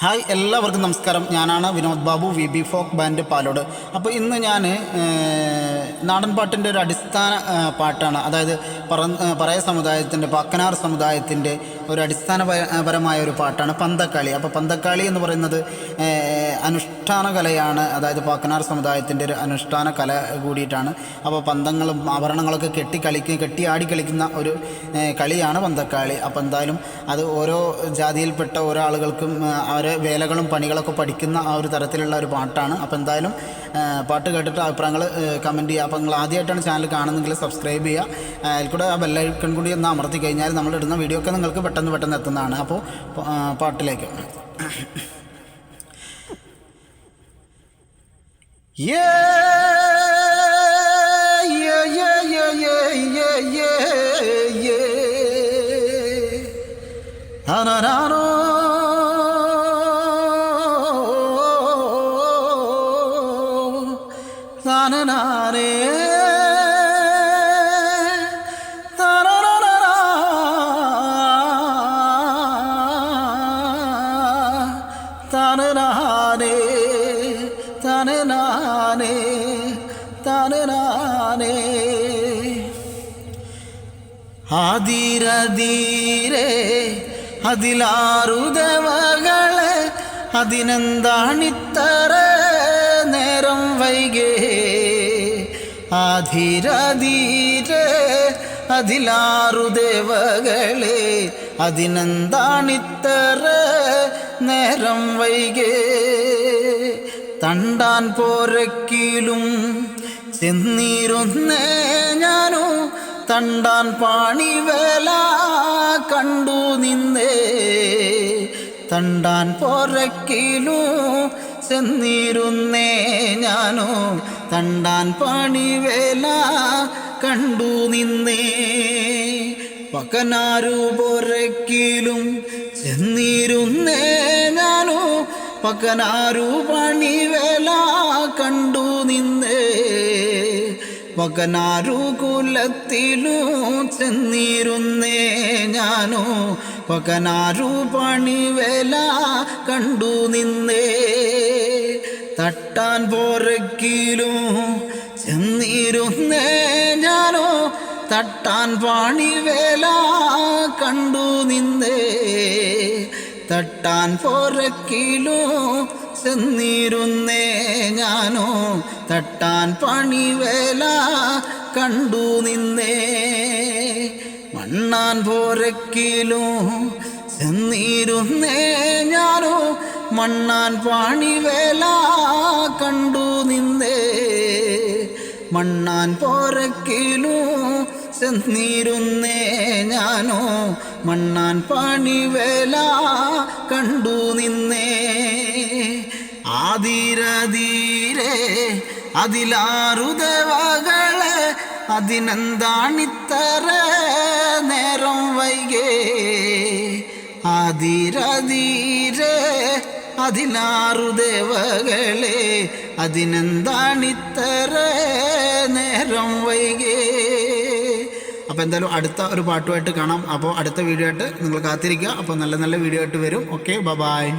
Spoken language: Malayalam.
ഹായ് എല്ലാവർക്കും നമസ്കാരം. ഞാനാണ് Vinod Babu V B folk band Palode. അപ്പോൾ ഇന്ന് ഞാൻ നാടൻ പാട്ടിന്റെ ഒരു അടിസ്ഥാന പാട്ടാണ്. അതായത് പറ പറയ സമുദായത്തിന്റെ പാക്കനാർ സമുദായത്തിന്റെ ഒരു അടിസ്ഥാനപരമായ ഒരു പാട്ടാണ് പന്തക്കാളി. അപ്പോൾ പന്തക്കാളി എന്ന് പറയുന്നത് അനുഷ്ഠാന കലയാണ് അതായത് പാക്കനാർ സമുദായത്തിന്റെ ഒരു അനുഷ്ഠാന കല കൂടിയിട്ടാണ്. അപ്പോൾ പന്തങ്ങളും ആഭരണങ്ങളൊക്കെ കെട്ടി കളിക്കുക കെട്ടി ആടി കളിക്കുന്ന ഒരു കളിയാണ് പന്തക്കാളി. അപ്പോൾ എന്തായാലും അത് ഓരോ ജാതിയിൽപ്പെട്ട ഓരോ ആളുകൾക്കും അവരെ വേലകളും പണികളൊക്കെ പഠിക്കുന്ന ആ ഒരു തരത്തിലുള്ള ഒരു പാട്ടാണ്. അപ്പോൾ എന്തായാലും പാട്ട് കേട്ടിട്ട് അഭിപ്രായങ്ങൾ കമന്റ് ചെയ്യുക. അപ്പോൾ നിങ്ങൾ ആദ്യമായിട്ടാണ് ചാനൽ കാണുന്നെങ്കിൽ സബ്സ്ക്രൈബ് ചെയ്യുക. അതിൽ കൂടെ ആ ബെല്ലൈക്കൺ കൂടി ഒന്ന് അമർത്തി കഴിഞ്ഞാൽ നമ്മൾ ഇടുന്ന വീഡിയോ ഒക്കെ നിങ്ങൾക്ക് പെട്ടെന്ന് പെട്ടെന്ന് എത്തുന്നതാണ്. അപ്പോൾ പാട്ടിലേക്ക്. Yeah, yeah, yeah, yeah, yeah, yeah, yeah. Na, na, na. Na, na, na, na. ആതിരതീരെ അതിലാറുതവകളെ അതിനെന്താണിത്തറ നേരം വൈകേ? ആതിരതീരെ അതിലാറുദേവകളെ അതിനെന്താണിത്തറ നേരം വൈകേ? തണ്ടാൻ പോരക്കിലും ചെന്നീരുന്നേ ഞാനോ തണ്ടാൻ പാണിവേല കണ്ടു നിന്നേ. തണ്ടാൻ പോരക്കിലു ചെന്നിരുന്നേ ഞാനോ. തണ്ടാൻ പാണിവേല കണ്ടു നിന്നേ. പകനാരു പോരക്കിലും ചെന്നിരുന്നേ ഞാനോ. പകനാരു പണിവേല കണ്ടു നിന്നേ. പകനാരു കുലത്തിലു ചെന്നിരുന്നേ ഞാനോ? പകനാരു പണിവേല കണ്ടു നിന്നേ. തട്ടാൻ പോരക്കിലും ചെന്നിരുന്നേ ഞാനോ? തട്ടാൻ പാണിവേല കണ്ടു നിന്നേ. തട്ടാൻ പോരക്കിലോ ചെന്നിരുന്നേ ഞാനോ? തട്ടാൻ പണിവേല കണ്ടു നിന്നേ. മണ്ണാൻ പോരക്കിലോ ചെന്നിരുന്നേ ഞാനോ? മണ്ണാൻ പാണിവേല കണ്ടു നിന്നേ. മണ്ണാൻ പോരക്കിലും ചെന്നിരുന്നേ ഞാനോ? മണ്ണാൻ പണിവേല കണ്ടു നിന്നേ. ആതിരതീരെ അതിലാറുദേവകളെ അതിനെന്താണിത്തറ നേരം വൈകേ. അതിരതീരെ അതിലാറുദേവകളെ അതിനെന്താണിത്തറ നേരം വൈകേ. അപ്പോൾ എന്തായാലും അടുത്ത ഒരു പാട്ടുമായിട്ട് കാണാം. അപ്പോൾ അടുത്ത വീഡിയോ ആയിട്ട് നിങ്ങൾ കാത്തിരിക്കുക. അപ്പോൾ നല്ല നല്ല വീഡിയോ ആയിട്ട് വരും. Okay bye bye